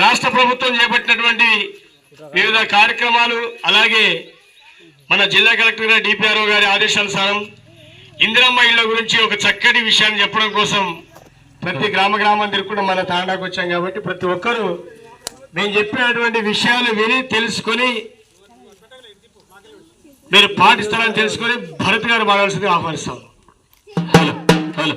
రాష్ట్ర ప్రభుత్వం చేపట్టినటువంటి వివిధ కార్యక్రమాలు అలాగే మన జిల్లా కలెక్టర్ గారు డిపిఆర్ఓ గారి ఆదేశానుసారం ఇందిరమ్మ ఇళ్ళ గురించి ఒక చక్కటి విషయాన్ని చెప్పడం కోసం ప్రతి గ్రామ గ్రామం తిరుగుకుండా మన తాండాకు వచ్చాం కాబట్టి ప్రతి ఒక్కరూ మేము చెప్పినటువంటి విషయాలు విని తెలుసుకొని మీరు పాటిస్తారని తెలుసుకొని భరత్ గారు మారాల్సింది ఆహ్వానిస్తాం. Hello hello.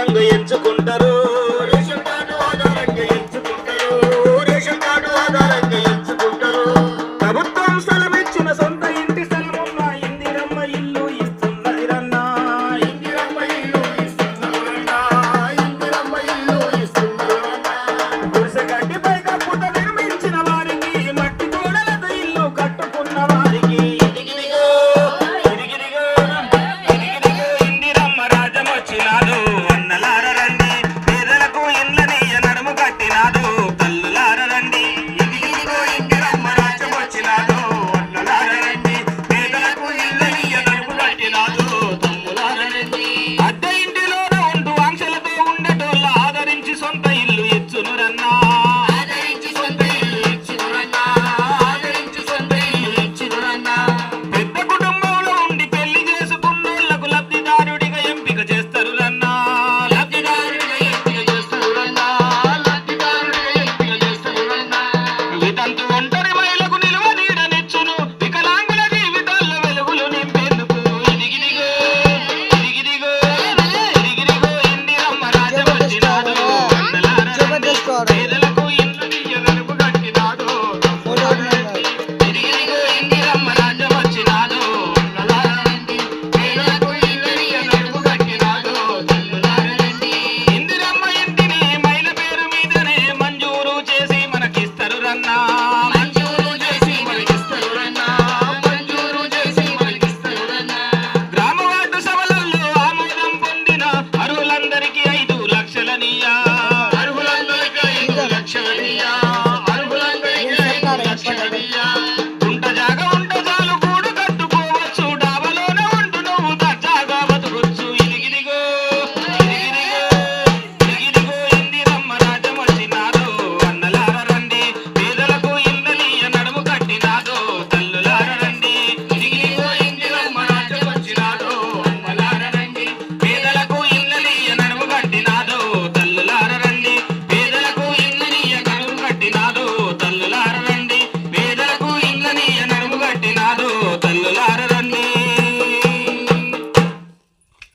రంగు ఎంచుకుంటారు